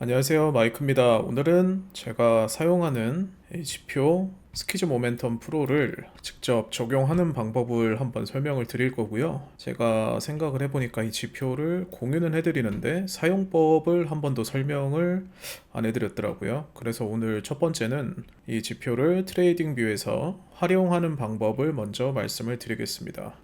안녕하세요. 마이크입니다. 오늘은 제가 사용하는 이 지표 스키즈 모멘텀 프로를 직접 적용하는 방법을 한번 설명을 드릴 거고요. 제가 생각을 해보니까 이 지표를 공유는 해드리는데 사용법을 한 번도 설명을 안 해드렸더라고요. 그래서 오늘 첫 번째는 이 지표를 트레이딩 뷰에서 활용하는 방법을 먼저 말씀을 드리겠습니다.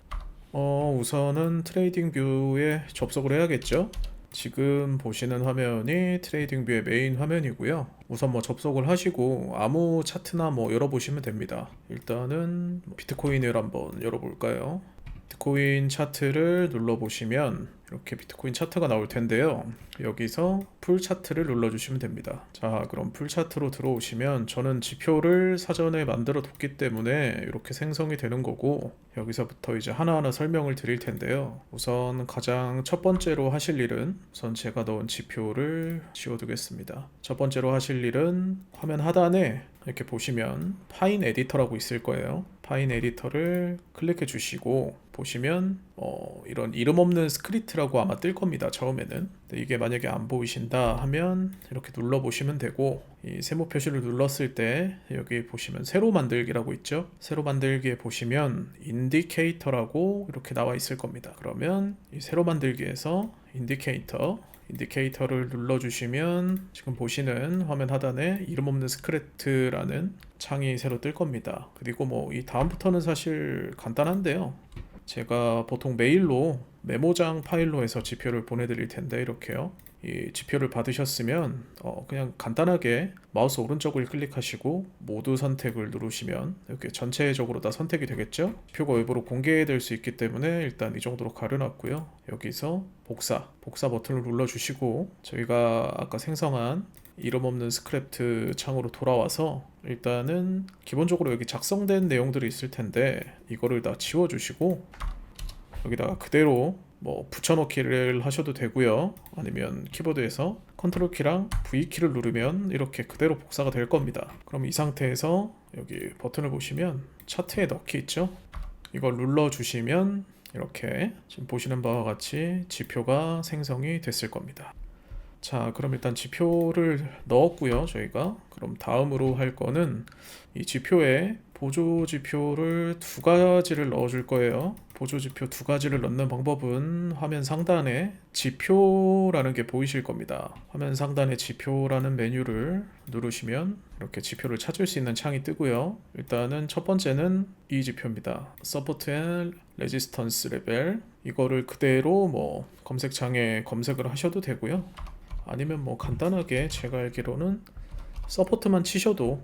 어, 우선은 트레이딩 뷰에 접속을 해야겠죠? 지금 보시는 화면이 트레이딩 뷰의 메인 화면이고요. 우선 뭐 접속을 하시고 아무 차트나 뭐 열어보시면 됩니다. 일단은 뭐 비트코인을 한번 열어볼까요? 비트코인 차트를 눌러보시면 이렇게 비트코인 차트가 나올 텐데요. 여기서 풀 차트를 눌러주시면 됩니다. 자, 그럼 풀 차트로 들어오시면 저는 지표를 사전에 만들어 뒀기 때문에 이렇게 생성이 되는 거고 여기서부터 이제 하나하나 설명을 드릴 텐데요. 우선 가장 첫 번째로 하실 일은 우선 제가 넣은 지표를 지워두겠습니다. 첫 번째로 하실 일은 화면 하단에 이렇게 보시면 파인 에디터라고 있을 거예요. 파인 에디터를 클릭해 주시고 보시면 어, 이런 이름 없는 스크립트라고 아마 뜰 겁니다. 처음에는. 이게 만약에 안 보이신다 하면 이렇게 눌러 보시면 되고 이 세모 표시를 눌렀을 때 여기 보시면 새로 만들기라고 있죠. 새로 만들기에 보시면 인디케이터라고 이렇게 나와 있을 겁니다. 그러면 이 새로 만들기에서 인디케이터 인디케이터를 눌러주시면 지금 보시는 화면 하단에 이름 없는 스크립트라는 창이 새로 뜰 겁니다. 그리고 뭐 이 다음부터는 사실 간단한데요. 제가 보통 메일로 메모장 파일로 해서 지표를 보내드릴 텐데 이렇게요. 이 지표를 받으셨으면 어 그냥 간단하게 마우스 오른쪽을 클릭하시고 모두 선택을 누르시면 이렇게 전체적으로 다 선택이 되겠죠. 표가 외부로 공개될 수 있기 때문에 일단 이 정도로 가려놨고요. 여기서 복사, 복사 버튼을 눌러주시고 저희가 아까 생성한 이름 없는 스크립트 창으로 돌아와서 일단은 기본적으로 여기 작성된 내용들이 있을 텐데 이거를 다 지워주시고 여기다가 그대로 뭐 붙여넣기를 하셔도 되고요. 아니면 키보드에서 컨트롤 키랑 V 키를 누르면 이렇게 그대로 복사가 될 겁니다. 그럼 이 상태에서 여기 버튼을 보시면 차트에 넣기 있죠? 이걸 눌러 주시면 이렇게 지금 보시는 바와 같이 지표가 생성이 됐을 겁니다. 자, 그럼 일단 지표를 넣었고요, 저희가. 그럼 다음으로 할 거는 이 지표에 보조 지표를 두 가지를 넣어 줄 거예요. 보조 지표 두 가지를 넣는 방법은 화면 상단에 지표라는 게 보이실 겁니다. 화면 상단에 지표라는 메뉴를 누르시면 이렇게 지표를 찾을 수 있는 창이 뜨고요. 일단은 첫 번째는 이 지표입니다. Support and Resistance Level. 이거를 그대로 뭐 검색창에 검색을 하셔도 되고요. 아니면 뭐 간단하게 제가 알기로는 서포트만 치셔도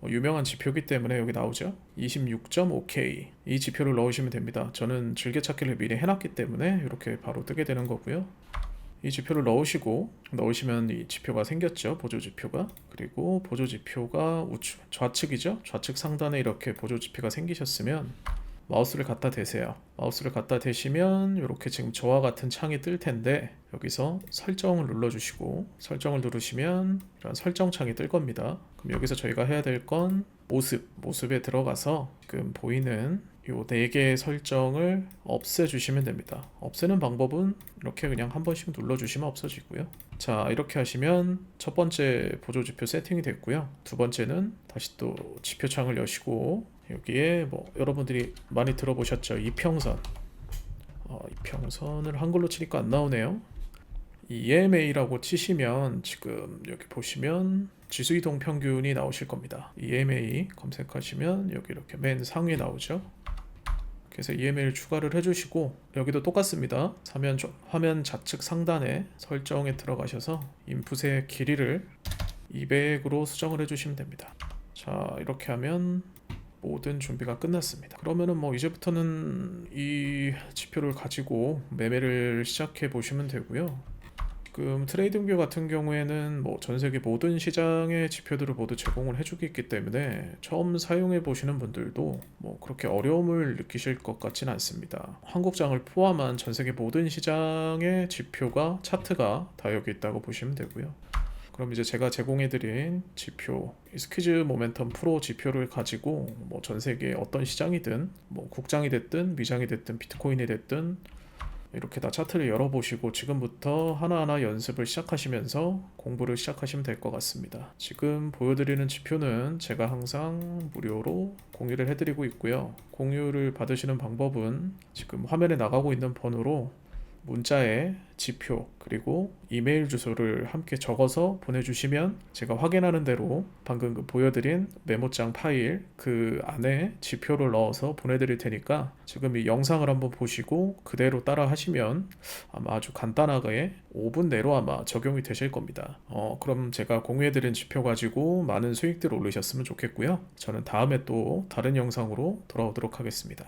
뭐 유명한 지표기 때문에 여기 나오죠. 26.5K 이 지표를 넣으시면 됩니다. 저는 즐겨찾기를 미리 해놨기 때문에 이렇게 바로 뜨게 되는 거고요. 이 지표를 넣으시고 넣으시면 이 지표가 생겼죠. 보조 지표가. 그리고 보조 지표가 우측 좌측이죠. 좌측 상단에 이렇게 보조 지표가 생기셨으면 마우스를 갖다 대세요. 마우스를 갖다 대시면 이렇게 지금 저와 같은 창이 뜰 텐데 여기서 설정을 눌러주시고 설정을 누르시면 이런 설정 창이 뜰 겁니다. 그럼 여기서 저희가 해야 될 건 모습, 모습에 들어가서 지금 보이는 요네 개의 설정을 없애주시면 됩니다. 없애는 방법은 이렇게 그냥 한 번씩 눌러주시면 없어지고요. 자 이렇게 하시면 첫 번째 보조 지표 세팅이 됐고요. 두 번째는 다시 또 지표창을 여시고 여기에 뭐 여러분들이 많이 들어보셨죠? 이평선. 어, 이평선을 한글로 치니까 안 나오네요. EMA라고 치시면 지금 여기 보시면 지수 이동 평균이 나오실 겁니다. EMA 검색하시면 여기 이렇게 맨 상위에 나오죠? 그래서 EMA를 추가를 해주시고 여기도 똑같습니다. 화면, 화면 좌측 상단에 설정에 들어가셔서 인풋의 길이를 200으로 수정을 해주시면 됩니다. 자 이렇게 하면 모든 준비가 끝났습니다. 그러면은 뭐 이제부터는 이 지표를 가지고 매매를 시작해 보시면 되고요. 지금 트레이딩뷰 같은 경우에는 뭐 전 세계 모든 시장의 지표들을 모두 제공을 해주기 때문에 처음 사용해 보시는 분들도 뭐 그렇게 어려움을 느끼실 것 같지는 않습니다. 한국장을 포함한 전 세계 모든 시장의 지표가 차트가 다 여기 있다고 보시면 되고요. 그럼 이제 제가 제공해드린 지표, 스퀴즈 모멘텀 프로 지표를 가지고 뭐 전 세계 어떤 시장이든 뭐 국장이 됐든 미장이 됐든 비트코인이 됐든 이렇게 다 차트를 열어보시고 지금부터 하나하나 연습을 시작하시면서 공부를 시작하시면 될 것 같습니다. 지금 보여드리는 지표는 제가 항상 무료로 공유를 해드리고 있고요. 공유를 받으시는 방법은 지금 화면에 나가고 있는 번호로 문자에 지표 그리고 이메일 주소를 함께 적어서 보내주시면 제가 확인하는 대로 방금 그 보여드린 메모장 파일 그 안에 지표를 넣어서 보내드릴 테니까 지금 이 영상을 한번 보시고 그대로 따라 하시면 아마 아주 간단하게 5분 내로 아마 적용이 되실 겁니다. 어, 그럼 제가 공유해드린 지표 가지고 많은 수익들 올리셨으면 좋겠고요. 저는 다음에 또 다른 영상으로 돌아오도록 하겠습니다.